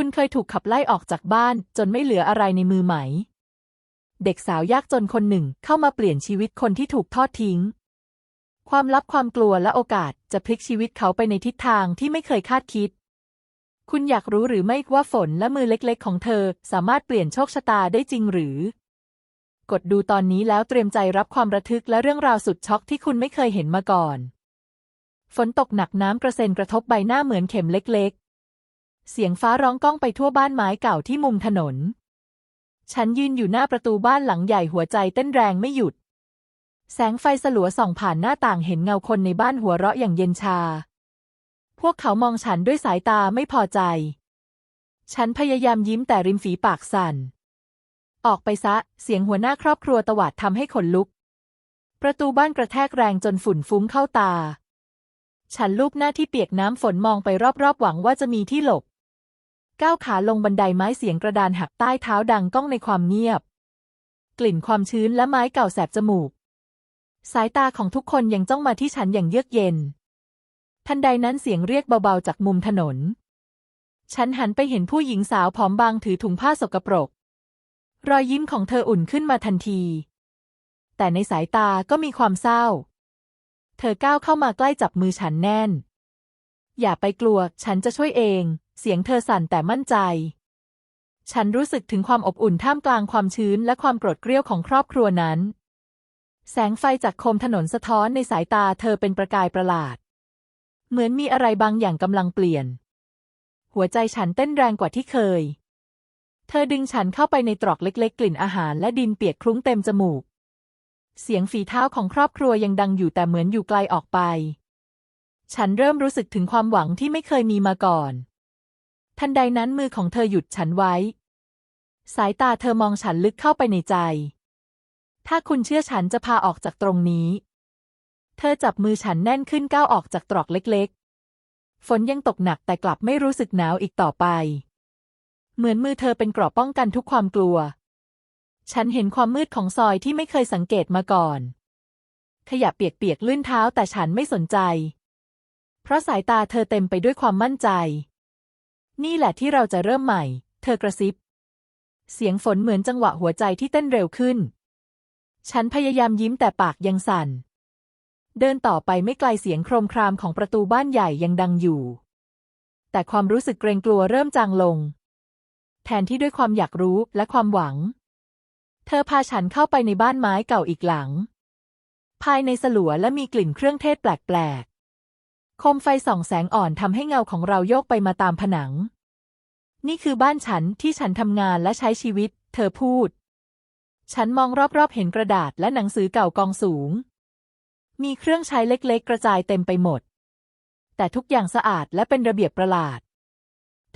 คุณเคยถูกขับไล่ออกจากบ้าน จนไม่เหลืออะไรในมือไหม เด็กสาวยากจนคนหนึ่งเข้ามาเปลี่ยนชีวิตคนที่ถูกทอดทิ้ง ความลับความกลัวและโอกาสจะพลิกชีวิตเขาไปในทิศทางที่ไม่เคยคาดคิด คุณอยากรู้หรือไม่ว่าฝนและมือเล็กๆ ของเธอสามารถเปลี่ยนโชคชะตาได้จริงหรือ กดดูตอนนี้แล้วเตรียมใจรับความระทึกและเรื่องราวสุดช็อกที่คุณไม่เคยเห็นมาก่อน ฝนตกหนักน้ำกระเซ็นกระทบใบหน้าเหมือนเข็มเล็กๆ เสียงฟ้าร้องก้องไปทั่วบ้านไม้เก่าที่มุมถนน ฉันยืนอยู่หน้าประตูบ้านหลังใหญ่หัวใจเต้นแรงไม่หยุด แสงไฟสลัวส่องผ่านหน้าต่างเห็นเงาคนในบ้านหัวเราะอย่างเย็นชา พวกเขามองฉันด้วยสายตาไม่พอใจ ฉันพยายามยิ้มแต่ริมฝีปากสั่น ออกไปซะ เสียงหัวหน้าครอบครัวตวาดทำให้ขนลุก ประตูบ้านกระแทกแรงจนฝุ่นฟุ้งเข้าตา ฉันลูบหน้าที่เปียกน้ำฝนมองไปรอบๆหวังว่าจะมีที่หลบ ก้าวขาลงบันไดไม้เสียงกระดานหักใต้เท้าดังก้องในความเงียบ กลิ่นความชื้นและไม้เก่าแสบจมูก สายตาของทุกคนยังจ้องมาที่ฉันอย่างเยือกเย็น ทันใดนั้นเสียงเรียกเบาๆจากมุมถนน ฉันหันไปเห็นผู้หญิงสาวผอมบางถือถุงผ้าสกปรก รอยยิ้มของเธออุ่นขึ้นมาทันที แต่ในสายตาก็มีความเศร้า เธอก้าวเข้ามาใกล้จับมือฉันแน่น อย่าไปกลัว ฉันจะช่วยเอง เสียงเธอสั่นแต่มั่นใจ ฉันรู้สึกถึงความอบอุ่นท่ามกลางความชื้นและความโกรธเกรี้ยวของครอบครัวนั้น แสงไฟจากโคมถนนสะท้อนในสายตาเธอเป็นประกายประหลาด เหมือนมีอะไรบางอย่างกำลังเปลี่ยน หัวใจฉันเต้นแรงกว่าที่เคย เธอดึงฉันเข้าไปในตรอกเล็ก ๆ กลิ่นอาหารและดินเปียกคลุ้งเต็มจมูก เสียงฝีเท้าของครอบครัวยังดังอยู่แต่เหมือนอยู่ไกลออกไป ฉันเริ่มรู้สึกถึงความหวังที่ไม่เคยมีมาก่อน ทันใดนั้นมือของเธอหยุดฉันไว้ สายตาเธอมองฉันลึกเข้าไปในใจ ถ้าคุณเชื่อฉันจะพาออกจากตรงนี้ เธอจับมือฉันแน่นขึ้นก้าวออกจากตรอกเล็กๆ ฝนยังตกหนักแต่กลับไม่รู้สึกหนาวอีกต่อไป เหมือนมือเธอเป็นกราะป้องกันทุกความกลัว ฉันเห็นความมืดของซอยที่ไม่เคยสังเกตมาก่อน ขยะเปียกๆลื่นเท้าแต่ฉันไม่สนใจ เพราะสายตาเธอเต็มไปด้วยความมั่นใจ นี่แหละที่เราจะเริ่มใหม่ เธอกระซิบ เสียงฝนเหมือนจังหวะหัวใจที่เต้นเร็วขึ้น ฉันพยายามยิ้มแต่ปากยังสั่น เดินต่อไปไม่ไกลเสียงโครมครามของประตูบ้านใหญ่ยังดังอยู่ แต่ความรู้สึกเกรงกลัวเริ่มจางลง แทนที่ด้วยความอยากรู้และความหวัง เธอพาฉันเข้าไปในบ้านไม้เก่าอีกหลัง ภายในสลัวและมีกลิ่นเครื่องเทศแปลก โคมไฟส่องแสงอ่อนทำให้เงาของเราโยกไปมาตามผนัง นี่คือบ้านฉันที่ฉันทำงานและใช้ชีวิต เธอพูด ฉันมองรอบๆเห็นกระดาษและหนังสือเก่ากองสูง มีเครื่องใช้เล็กๆ กระจายเต็มไปหมด แต่ทุกอย่างสะอาดและเป็นระเบียบประหลาด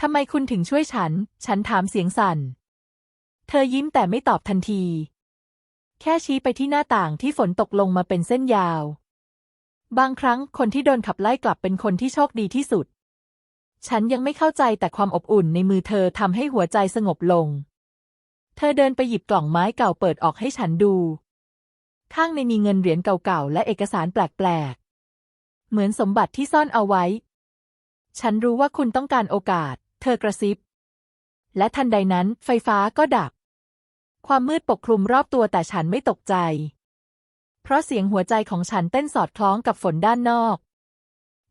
ทำไมคุณถึงช่วยฉัน ฉันถามเสียงสั่น เธอยิ้มแต่ไม่ตอบทันที แค่ชี้ไปที่หน้าต่างที่ฝนตกลงมาเป็นเส้นยาว บางครั้งคนที่โดนขับไล่กลับเป็นคนที่โชคดีที่สุด ฉันยังไม่เข้าใจแต่ความอบอุ่นในมือเธอทำให้หัวใจสงบลง เธอเดินไปหยิบกล่องไม้เก่าเปิดออกให้ฉันดู ข้างในมีเงินเหรียญเก่าๆและเอกสารแปลกๆ เหมือนสมบัติที่ซ่อนเอาไว้ ฉันรู้ว่าคุณต้องการโอกาส เธอกระซิบ และทันใดนั้นไฟฟ้าก็ดับ ความมืดปกคลุมรอบตัวแต่ฉันไม่ตกใจ เพราะเสียงหัวใจของฉันเต้นสอดคล้องกับฝนด้านนอก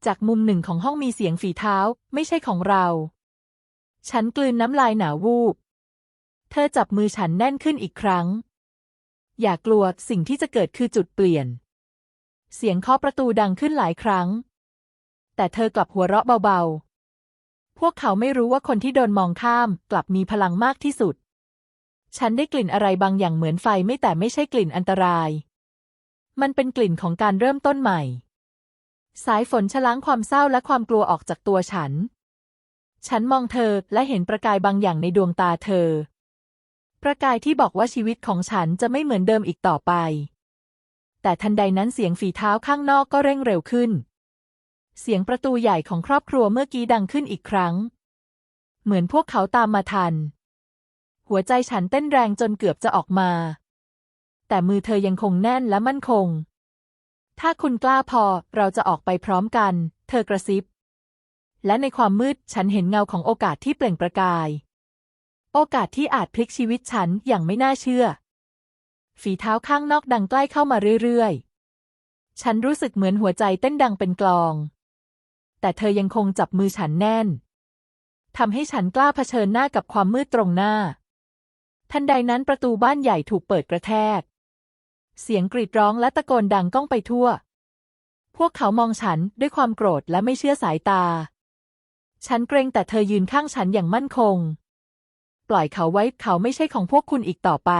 จากมุมหนึ่งของห้องมีเสียงฝีเท้า ไม่ใช่ของเรา ฉันกลืนน้ำลายหนาวูบ เธอจับมือฉันแน่นขึ้นอีกครั้ง อย่ากลัวสิ่งที่จะเกิดคือจุดเปลี่ยน เสียงเคาะประตูดังขึ้นหลายครั้ง แต่เธอกลับหัวเราะเบาๆ พวกเขาไม่รู้ว่าคนที่โดนมองข้ามกลับมีพลังมากที่สุด ฉันได้กลิ่นอะไรบางอย่างเหมือนไฟไม่แต่ไม่ใช่กลิ่นอันตราย มันเป็นกลิ่นของการเริ่มต้นใหม่ สายฝนชะล้างความเศร้าและความกลัวออกจากตัวฉัน ฉันมองเธอและเห็นประกายบางอย่างในดวงตาเธอ ประกายที่บอกว่าชีวิตของฉันจะไม่เหมือนเดิมอีกต่อไป แต่ทันใดนั้นเสียงฝีเท้าข้างนอกก็เร่งเร็วขึ้น เสียงประตูใหญ่ของครอบครัวเมื่อกี้ดังขึ้นอีกครั้ง เหมือนพวกเขาตามมาทัน หัวใจฉันเต้นแรงจนเกือบจะออกมา แต่มือเธอยังคงแน่นและมั่นคง ถ้าคุณกล้าพอเราจะออกไปพร้อมกัน เธอกระซิบ และในความมืดฉันเห็นเงาของโอกาสที่เปล่งประกาย โอกาสที่อาจพลิกชีวิตฉันอย่างไม่น่าเชื่อ ฝีเท้าข้างนอกดังใกล้เข้ามาเรื่อยๆ ฉันรู้สึกเหมือนหัวใจเต้นดังเป็นกลอง แต่เธอยังคงจับมือฉันแน่นทำให้ฉันกล้าเผชิญหน้ากับความมืดตรงหน้า ทันใดนั้นประตูบ้านใหญ่ถูกเปิดกระแทก เสียงกรีดร้องและตะโกนดังก้องไปทั่ว พวกเขามองฉันด้วยความโกรธและไม่เชื่อสายตา ฉันเกรงแต่เธอยืนข้างฉันอย่างมั่นคง ปล่อยเขาไว้เขาไม่ใช่ของพวกคุณอีกต่อไป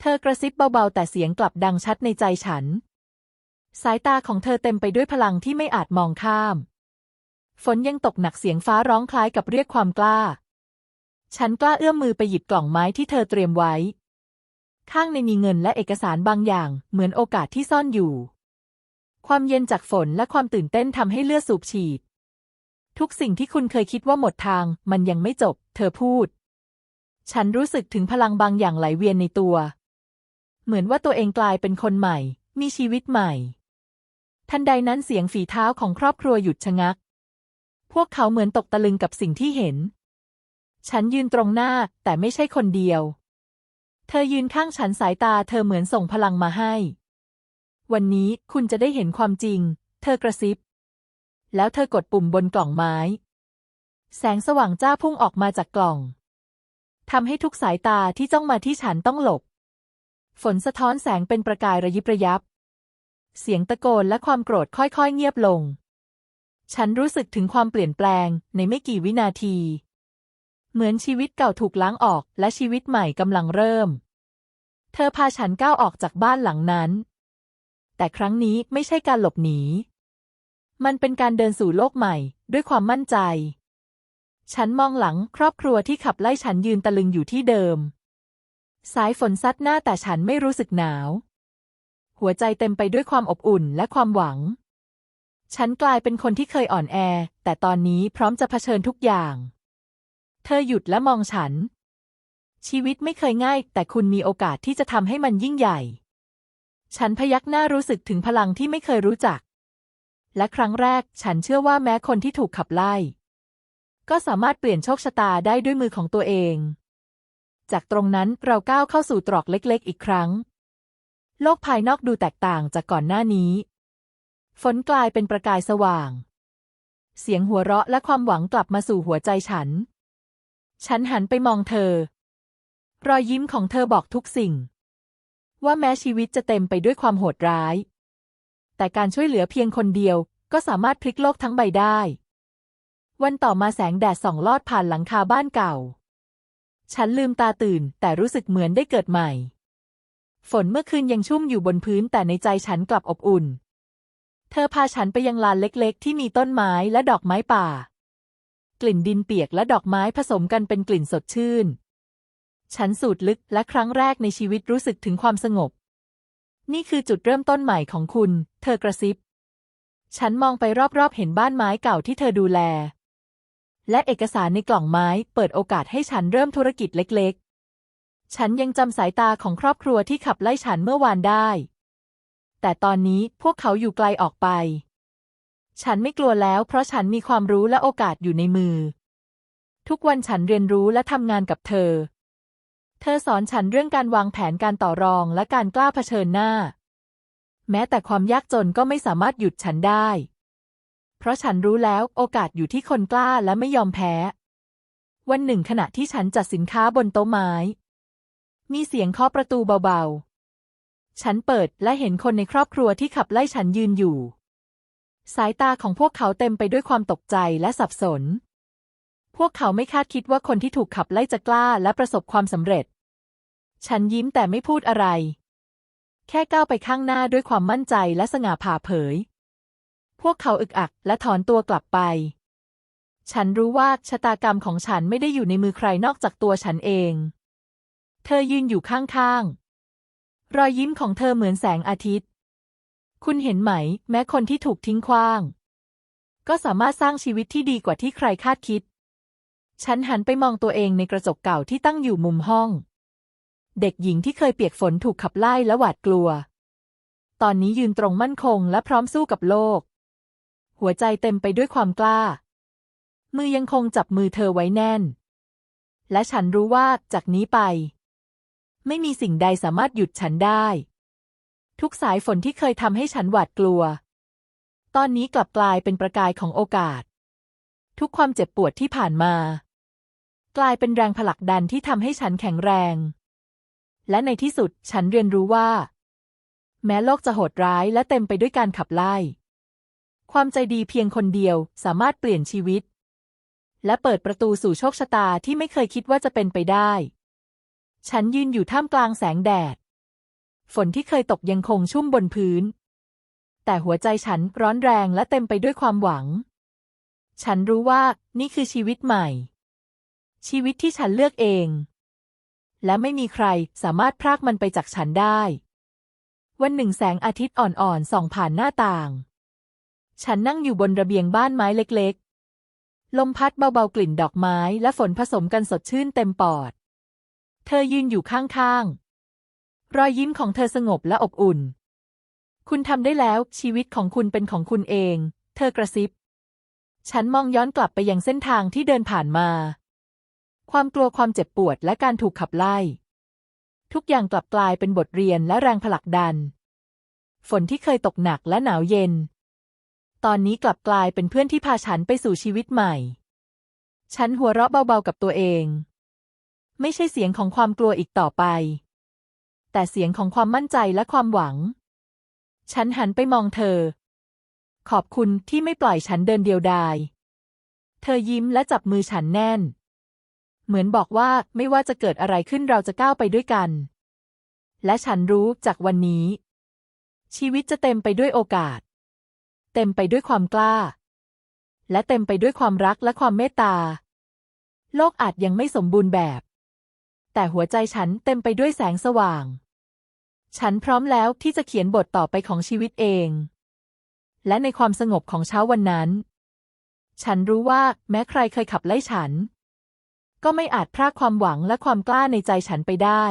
เธอกระซิบเบาๆ แต่เสียงกลับดังชัดในใจฉัน สายตาของเธอเต็มไปด้วยพลังที่ไม่อาจมองข้าม ฝนยังตกหนักเสียงฟ้าร้องคล้ายกับเรียกความกล้า ฉันกล้าเอื้อมมือไปหยิบกล่องไม้ที่เธอเตรียมไว้ ข้างในมีเงินและเอกสารบางอย่าง เหมือนโอกาสที่ซ่อนอยู่ ความเย็นจากฝนและความตื่นเต้นทำให้เลือดสูบฉีด ทุกสิ่งที่คุณเคยคิดว่าหมดทาง มันยังไม่จบ เธอพูด ฉันรู้สึกถึงพลังบางอย่างไหลเวียนในตัว เหมือนว่าตัวเองกลายเป็นคนใหม่ มีชีวิตใหม่ ทันใดนั้นเสียงฝีเท้าของครอบครัวหยุดชะงัก พวกเขาเหมือนตกตะลึงกับสิ่งที่เห็น ฉันยืนตรงหน้าแต่ไม่ใช่คนเดียว เธอยืนข้างฉันสายตาเธอเหมือนส่งพลังมาให้ วันนี้คุณจะได้เห็นความจริง เธอกระซิบ แล้วเธอกดปุ่มบนกล่องไม้ แสงสว่างจ้าพุ่งออกมาจากกล่องทำให้ทุกสายตาที่จ้องมาที่ฉันต้องหลบ ฝนสะท้อนแสงเป็นประกายระยิบระยับ เสียงตะโกนและความโกรธค่อยๆเงียบลง ฉันรู้สึกถึงความเปลี่ยนแปลงในไม่กี่วินาที เหมือนชีวิตเก่าถูกล้างออกและชีวิตใหม่กำลังเริ่ม เธอพาฉันก้าวออกจากบ้านหลังนั้น แต่ครั้งนี้ไม่ใช่การหลบหนี มันเป็นการเดินสู่โลกใหม่ ด้วยความมั่นใจ ฉันมองหลังครอบครัวที่ขับไล่ฉันยืนตะลึงอยู่ที่เดิม สายฝนซัดหน้าแต่ฉันไม่รู้สึกหนาว หัวใจเต็มไปด้วยความอบอุ่นและความหวัง ฉันกลายเป็นคนที่เคยอ่อนแอ แต่ตอนนี้พร้อมจะเผชิญทุกอย่าง เธอหยุดและมองฉัน ชีวิตไม่เคยง่าย แต่คุณมีโอกาสที่จะทำให้มันยิ่งใหญ่ ฉันพยักหน้ารู้สึกถึงพลังที่ไม่เคยรู้จัก และครั้งแรกฉันเชื่อว่าแม้คนที่ถูกขับไล่ ก็สามารถเปลี่ยนโชคชะตาได้ด้วยมือของตัวเอง จากตรงนั้นเราก้าวเข้าสู่ตรอกเล็กๆ อีกครั้ง โลกภายนอกดูแตกต่างจากก่อนหน้านี้ ฝนกลายเป็นประกายสว่าง เสียงหัวเราะและความหวังกลับมาสู่หัวใจฉัน ฉันหันไปมองเธอ รอยยิ้มของเธอบอกทุกสิ่ง ว่าแม้ชีวิตจะเต็มไปด้วยความโหดร้าย แต่การช่วยเหลือเพียงคนเดียวก็สามารถพลิกโลกทั้งใบได้ วันต่อมาแสงแดดส่องลอดผ่านหลังคาบ้านเก่า ฉันลืมตาตื่นแต่รู้สึกเหมือนได้เกิดใหม่ ฝนเมื่อคืนยังชุ่มอยู่บนพื้นแต่ในใจฉันกลับอบอุ่น เธอพาฉันไปยังลานเล็กๆ ที่มีต้นไม้และดอกไม้ป่า กลิ่นดินเปียกและดอกไม้ผสมกันเป็นกลิ่นสดชื่น ฉันสูดลึกและครั้งแรกในชีวิตรู้สึกถึงความสงบ นี่คือจุดเริ่มต้นใหม่ของคุณ เธอกระซิบ ฉันมองไปรอบๆเห็นบ้านไม้เก่าที่เธอดูแล และเอกสารในกล่องไม้เปิดโอกาสให้ฉันเริ่มธุรกิจเล็กๆ ฉันยังจำสายตาของครอบครัวที่ขับไล่ฉันเมื่อวานได้ แต่ตอนนี้พวกเขาอยู่ไกลออกไป ฉันไม่กลัวแล้ว เพราะฉันมีความรู้และโอกาสอยู่ในมือ ทุกวันฉันเรียนรู้และทำงานกับเธอ เธอสอนฉันเรื่องการวางแผนการต่อรองและการกล้าเผชิญหน้า แม้แต่ความยากจนก็ไม่สามารถหยุดฉันได้ เพราะฉันรู้แล้วโอกาสอยู่ที่คนกล้าและไม่ยอมแพ้ วันหนึ่งขณะที่ฉันจัดสินค้าบนโต๊ะไม้ มีเสียงเคาะประตูเบาๆ ฉันเปิดและเห็นคนในครอบครัวที่ขับไล่ฉันยืนอยู่ สายตาของพวกเขาเต็มไปด้วยความตกใจและสับสน พวกเขาไม่คาดคิดว่าคนที่ถูกขับไล่จะกล้าและประสบความสำเร็จ ฉันยิ้มแต่ไม่พูดอะไร แค่ก้าวไปข้างหน้าด้วยความมั่นใจและสง่าผ่าเผย พวกเขาอึกอักและถอนตัวกลับไป ฉันรู้ว่าชะตากรรมของฉันไม่ได้อยู่ในมือใครนอกจากตัวฉันเอง เธอยืนอยู่ข้างๆ รอยยิ้มของเธอเหมือนแสงอาทิตย์ คุณเห็นไหม แม้คนที่ถูกทิ้งขว้าง ก็สามารถสร้างชีวิตที่ดีกว่าที่ใครคาดคิด ฉันหันไปมองตัวเองในกระจกเก่าที่ตั้งอยู่มุมห้อง เด็กหญิงที่เคยเปียกฝนถูกขับไล่และหวาดกลัว ตอนนี้ยืนตรงมั่นคงและพร้อมสู้กับโลก หัวใจเต็มไปด้วยความกล้า มือยังคงจับมือเธอไว้แน่น และฉันรู้ว่าจากนี้ไป ไม่มีสิ่งใดสามารถหยุดฉันได้ ทุกสายฝนที่เคยทำให้ฉันหวาดกลัว ตอนนี้กลับกลายเป็นประกายของโอกาส ทุกความเจ็บปวดที่ผ่านมา กลายเป็นแรงผลักดันที่ทำให้ฉันแข็งแรง และในที่สุดฉันเรียนรู้ว่า แม้โลกจะโหดร้ายและเต็มไปด้วยการขับไล่ ความใจดีเพียงคนเดียวสามารถเปลี่ยนชีวิต และเปิดประตูสู่โชคชะตาที่ไม่เคยคิดว่าจะเป็นไปได้ ฉันยืนอยู่ท่ามกลางแสงแดด ฝนที่เคยตกยังคงชุ่มบนพื้น แต่หัวใจฉันร้อนแรงและเต็มไปด้วยความหวัง ฉันรู้ว่านี่คือชีวิตใหม่ ชีวิตที่ฉันเลือกเอง และไม่มีใครสามารถพรากมันไปจากฉันได้ วันหนึ่งแสงอาทิตย์อ่อนๆส่องผ่านหน้าต่าง ฉันนั่งอยู่บนระเบียงบ้านไม้เล็กๆ ลมพัดเบาๆกลิ่นดอกไม้และฝนผสมกันสดชื่นเต็มปอด เธอยืนอยู่ข้างๆ รอยยิ้มของเธอสงบและอบอุ่น คุณทำได้แล้ว ชีวิตของคุณเป็นของคุณเอง เธอกระซิบ ฉันมองย้อนกลับไปยังเส้นทางที่เดินผ่านมา ความกลัวความเจ็บปวดและการถูกขับไล่ ทุกอย่างกลับกลายเป็นบทเรียนและแรงผลักดัน ฝนที่เคยตกหนักและหนาวเย็น ตอนนี้กลับกลายเป็นเพื่อนที่พาฉันไปสู่ชีวิตใหม่ ฉันหัวเราะเบาๆกับตัวเอง ไม่ใช่เสียงของความกลัวอีกต่อไป แต่เสียงของความมั่นใจและความหวัง ฉันหันไปมองเธอ ขอบคุณที่ไม่ปล่อยฉันเดินเดียวดาย เธอยิ้มและจับมือฉันแน่น เหมือนบอกว่าไม่ว่าจะเกิดอะไรขึ้นเราจะก้าวไปด้วยกัน และฉันรู้จากวันนี้ ชีวิตจะเต็มไปด้วยโอกาส เต็มไปด้วยความกล้า และเต็มไปด้วยความรักและความเมตตา โลกอาจยังไม่สมบูรณ์แบบ แต่หัวใจฉันเต็มไปด้วยแสงสว่าง ฉันพร้อมแล้วที่จะเขียนบทต่อไปของชีวิตเอง และในความสงบของเช้าวันนั้น ฉันรู้ว่าแม้ใครเคยขับไล่ฉัน ก็ไม่อาจพรากความหวังและความกล้าในใจฉันไปได้